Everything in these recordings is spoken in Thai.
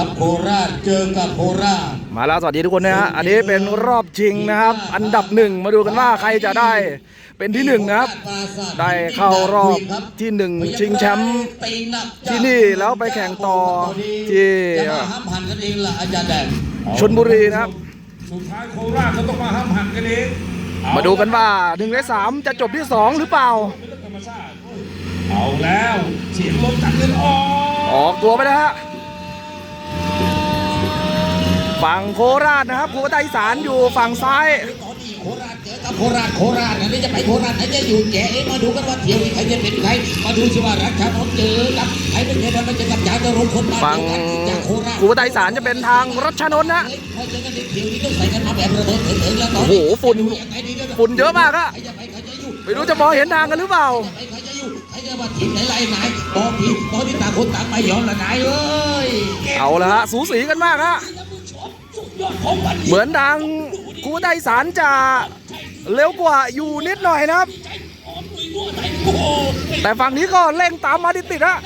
ครับโคราชเจอกับโคราชมาแล้วสวัสดีทุกคนนะฮะอันนี้เป็นรอบชิงนะครับ อันดับหนึ่งมาดูกันว่าใครจะได้เป็นที่หนึ่งนะครับ ได้เข้ารอบที่หนึ่งชิงแชมป์ที่นี่แล้วไปแข่งต่อที่จะมาห้ามหันกันเองล่ะอาจารย์แดงชนบุรีนะครับ สุดท้ายโคราชก็ต้องมาห้ามหันกันเองมาดูกันว่าหนึ่งในสามจะจบที่สองหรือเปล่าเป็นเรื่องธรรมชาติเอาแล้วเสียงลมจากเงินออกออกตัวไปแล้วฮะ ฝั่งโคราชนะครับภูมิใจอีสานอยู่ฝั่งซ้ายตอนนี้โคราชเจอกับโคราชโคราชอันนี้จะไปโคราชไหนจะอยู่แกเอ๊ะมาดูกันว่าเที่ยวนี้ใครจะเป็นใครมาดูสิว่ารัชชานนท์เจอกับใครเป็นใครมันจะกับจาตุรงค์คนบ้านฝั่งเดียวกันจากโคราชภูมิใจอีสานจะเป็นทางรัชนนท์นะพอเจอกันในเที่ยวนี้ต้องใส่กันมาแบบระเบิดเถิดๆแล้วตอนโอ้นี้โหฝุ่นยังไงดีเด้อฝุ่นเยอะมากอะใครจะไปใครจะอยู่ไม่รู้จะมองเห็นทางกันหรือเปล่าใครใครจะอยู่ใครจะมาทีมไหนไล่ไหนบอกทีตอนนี้ต่างคนต่างไม่ยอมละนายเอ้ยเอาละฮะสูสีกันมากฮะ เหมือนทางภูมิใจอีสานจะเร็วกว่าอยู่นิดหน่อยนะครับ แต่ฝั่งนี้ก็เร่งตามมาติดๆฮะ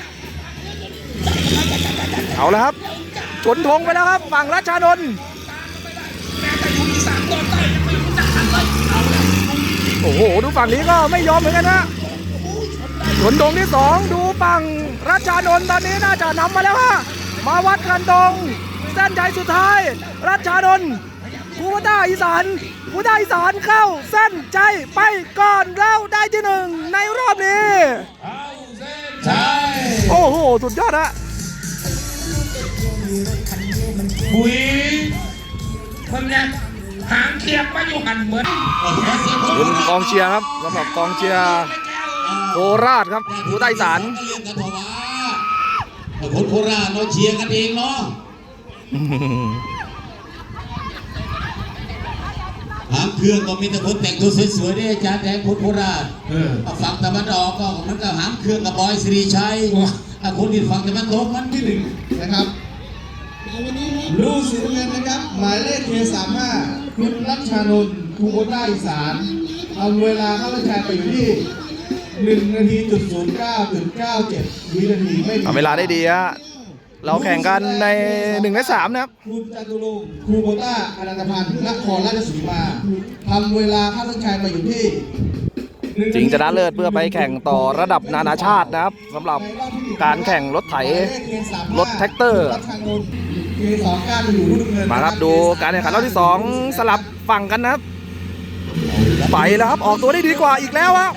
เอาละครับชนธงไปแล้วครับ ฝั่งราชานนท์โอ้โห ดูฝั่งนี้ก็ไม่ยอมเหมือนกันนะชนธงที่สองดูฝั่งราชานนท์ตอนนี้น่าจะนำมาแล้วฮะมาวัดกันตรง เส้นใจสุดท้ายราชานนท์ภูมิต้าอีสานภูมิต้าอีสานเข้าเส้นใจไปก่อนแล้วได้ที่หนึ่งในรอบนี้เอาเส้นใช่โอ้โห สุดยอดฮะบุยคนเนี้ยหางเทียบมาอยู่หันเหมือนคุณกองเชียร์ครับสำหรับกองเชียร์โคราชครับผู้ใต้สารเรียนกันเถอะว่าคนโคราชเราเชียร์กันเองเนาะ หางเครื่องก็มีแต่คนแต่งตัวสวยๆด้วยอาจารย์แดงคนโคราชเออ ฝั่งตะวันออกก็มันก็หางเครื่องกับบอยสิริชัยอะคนที่ฝั่งตะวันตกมันที่หนึ่งนะครับลูกสีน้ำเงินนะครับ หมายเลขเคสามห้าคุณรัชชานนท์คูโบต้าอีสานเอาเวลาเข้าราชการไปอยู่ที่หนึ่งนาทีจุดศูนย์เก้าจุดเก้าเจ็ดวินาทีไม่มี ทำเวลาได้ดีฮะ เราแข่งกันในหนึ่งในสามนะครับคุณจตุรงค์คูโบต้าอนันตพันธ์นครราชสีมาทำเวลาเข้าราชการไปอยู่ที่หนึ่จริงชนะเลิศเพื่อไปแข่งต่อระดับนานาชาตินะครับสำหรับการแข่งรถไถรถแท็กเตอร์รัชชานนท์เคสองเก้าจะอยู่รุ่นเงินมาครับดูการแข่งขันรอบที่สองสลับฝั่งกันนะครับไปแล้วครับออกตัวได้ดีกว่าอีกแล้วครับ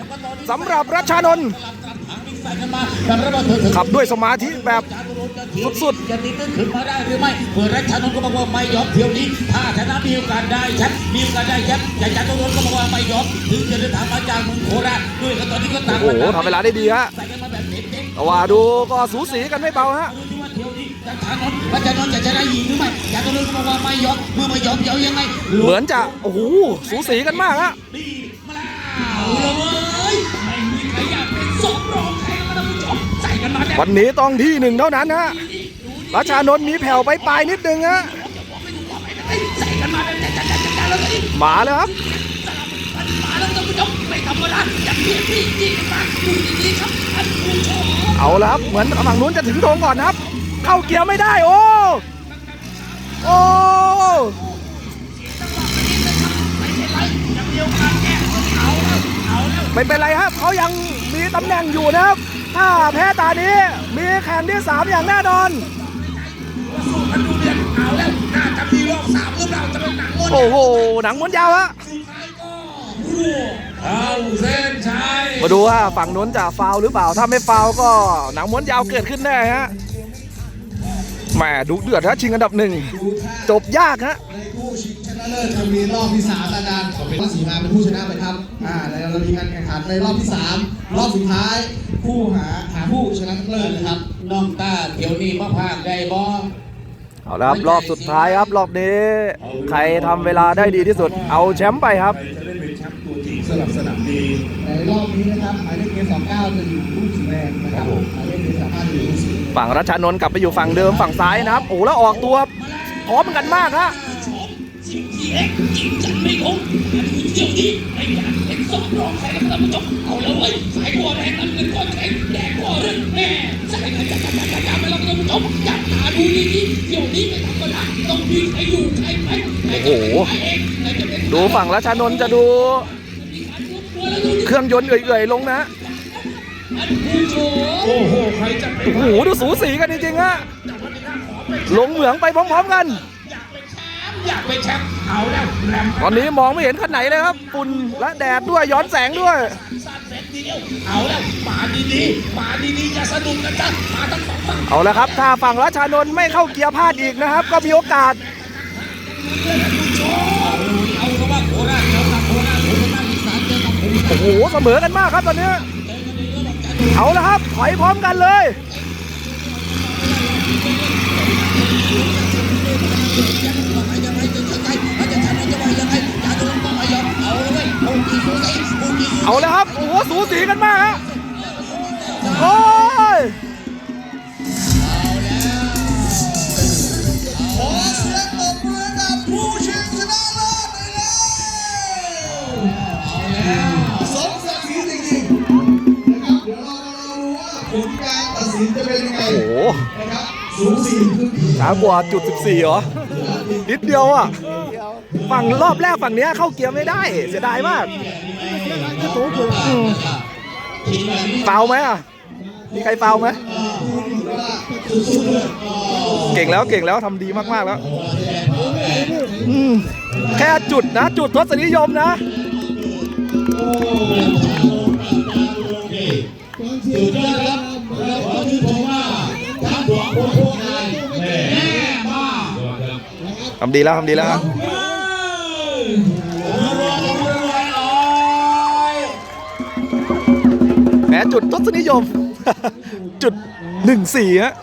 สำหรับรัชชานนท์ ขับด้วยสมาธิแบบสุดๆจะตีตื้นขึ้นมาได้หรือไม่เปิดรัชชานนท์ก็บอกว่าไม่ยอมเที่ยวนี้ ถ้าชนะมีโอกาสได้แชมป์มีโอกาสได้แชมป์แต่จาตุรงค์ก็บอกว่าไม่ยอมถึงจะเดินทางมาจากเมืองโคราชด้วยกันตอนนี้ก็ต่างโอ้โหทำเวลาได้ดีฮะใส่กันมาแบบเด็กๆแต่ว่าดูก็สูสีกันไม่เบาฮะดูที่ว่าเที่ยวนี้รัชชานนท์รัชชานนท์จะชนะหญิงหรือไม่จาตุรงค์ก็บอกว่าไม่ยอมเมื่อไม่ยอมจะเอายังไงเหมือนจะโอ้โหสูสีกันมากฮะ วันนี้ต้องที่หนึ่งเท่านั้นฮะราชานนท์มีแผ่วไปปลายนิดนึงฮะใส่กันมาแล้วครับเอาแล้วครับเหมือนฝั่งนู้นจะถึงธงก่อนครับ เข้าเกียร์ไม่ได้โอ้โอ้ไม่เป็นไรครับเขายัง มีตำแหน่งอยู่นะครับ ถ้าแพ้ตานี้มีแข่งที่ 3 อย่างแน่นอน สู้กันดูเดือดเอาแล้วน่าจะมีรอบสามหรือเปล่าจะเป็นหนังมดโอ้โห หนังม้วนยาวฮะเอาเส้นชัยมาดูว่าฝั่งนู้นจะฟาวล์หรือเปล่า ถ้าไม่ฟาวล์ก็หนังม้วนยาวเกิดขึ้นแน่ฮะ แหมดุเดือดฮะชิงอันดับหนึ่ง จบยากฮะ ในคู่ชิงชนะเลิศจะมีรอบที่สามอาจารย์เป็นราชสีมาเป็นผู้ชนะไปครับอ่าแล้ว เรามีการแข่งขันในรอบที่สามรอบสุดท้าย ผู้หาหาผู้ชนะเลิศนะครับน้องตาเที่ยวนี้มาพากได้บ่เอาละครับรอบสุดท้ายครับรอบนี้ ใครทำเวลาได้ดีที่สุด เอาแชมป์ไปครับจะได้เป็นแชมป์ตัวจริงสลับสนามดีในรอบนี้นะครับหมายเลขเกสองเก้าจะอยู่รุ่นสีแดงนะครับหมายเลขเกสามห้าจะอยู่รุ่นสีฝั่งรัชานนท์กลับไปอยู่ฝั่งเดิมฝั่งซ้ายนะครับโอ้โหแล้วออกตัวพร้อมกันมากฮะชมสิ่งที่เอ็กยิงกั นไม่คงมาดูเที่ยวนี้ไม่อยากเป็นสสองระส่าผู้ชมเอาแล้วเว้ยสายบัวแดงน้ำเงินก้อนแข็งแดงบัวเรื่องแม่สายจับจับจับจับจับไปแล้วท่าผู้ชมจับตาดูดีๆเดี๋ยวนี้ไม่ธรรมดาต้องมีใครอยู่ใครไปใครจะเป็นใครเองใครจะเป็นดูฝั่งรัชานนท์จะดู เครื่องยนต์เอื่อยๆลงนะโอ้โหใครจะเป็นโอ้โหดูสูสีกันจริงๆฮะลงเหมืองไปพร้อมๆกัน อยากเป็นแชมป์เอาแล้วแรมตอนนี้มองไม่เห็นคันไหนเลยครับฝุ่นและแดดด้วยย้อนแสงด้วยสั้นเสร็จทีเดียวเอาแล้วมาดีๆมาดีๆอย่าสะดุ้งนะจ๊ะมาทั้งสองฝั่งเอาละครับ ถ้าฝั่งรัชานนท์ไม่เข้าเกียร์พลาดอีกนะครับ ก็มีโอกาสเอาเพราะว่าโคราชเจอกับโคราชผมเป็นนักศึกษาเจอกับผมโอ้โหเสมอกันมากครับตอนนี้ เอาละครับถอยพร้อมกันเลย เอาเลยโอ้ยสูสีโอ้ยสูเอาละครับ โอ้โห สูสีกันมากฮะโอ้ยขอเสียงตบมือกับผู้ชิงชนะเลิศไปเลยสมศักดิ์ศรีจริงๆนะครับเดี๋ยวเราเราดูว่าผลการตัดสินจะเป็นยังไงโอ้โห ช้ากว่าจุด 14เหรอ นิดเดียวอะ ฝั่งรอบแรกฝั่งเนี้ยเข้าเกียร์ไม่ได้ เสียดายมากอืมฟาวไหมอะ มีใครฟาวไหม เก่งแล้วเก่งแล้วทำดีมากๆแล้ว อืม แค่จุดนะ จุดทศนิยมนะสุดยอดครับเราขอชื่นชมว่า ทั้งคนพวกนายแม่มาทำดีแล้วทำดีแล้วครับแหมจุดทศนิยม จุดหนึ่งสี่ฮะ